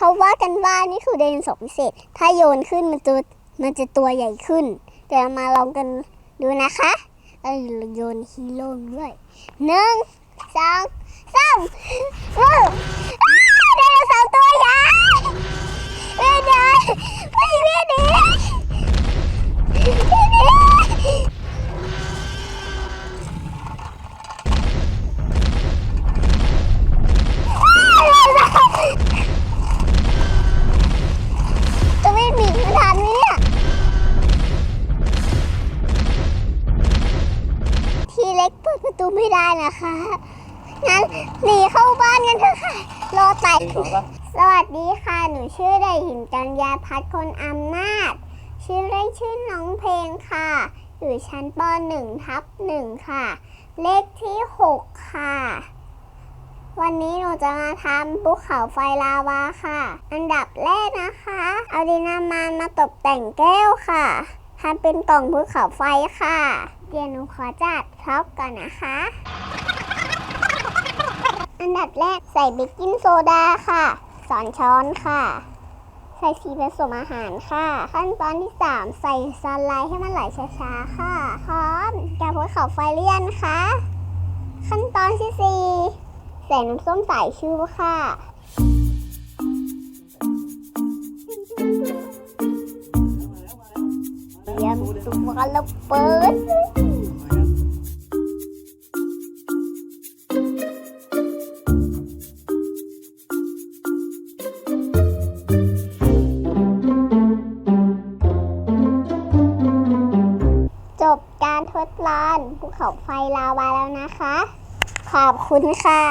เขาว่ากันว่านี่คือไดโนเสาร์พิเศษ ถ้าโยนขึ้นมันจะมันจะตัวใหญ่ขึ้น เดี๋ยวมาลองกันดูนะคะเอ้ยโยนฮีโร่ด้วยหนึ่งสองสามว้าว กเปิดประตูไม่ได้นะคะ งั้นหนีเข้าบ้านกันเถอะค่ะ รอตายสวัสดีค่ะ หนูชื่อเด็กหญิงกัญญาพัฒน์คนอำนาจ ชื่อเล่นชื่อน้องเพลงค่ะ อยู่ชั้นป .1 ทับ1ค่ะ เลขที่ 6 ค่ะ วันนี้หนูจะมาทำภูเขาไฟลาวาค่ะ อันดับแรกนะคะ เอาดินน้ำมันมาตกแต่งแก้วค่ะทำเป็นกล่องภูเขาไฟค่ะ เดี๋ยวหนูขอจัดพร็อพก่อนนะคะ อันดับแรกใส่เบกกิ้งโซดาค่ะ สอนช้อนค่ะ ใส่สีผสมอาหารค่ะ ขั้นตอนที่ 3 ใส่สไลด์ให้มันไหลช้าๆค่ะพร้อมกับภูเขาไฟเลียนค่ะ ขั้นตอนที่ 4 ใส่น้ำส้มสายชูค่ะ เตรียมตัวระเบิดจบการทดลองภูเขาไฟลาวาแล้วนะคะ ขอบคุณค่ะ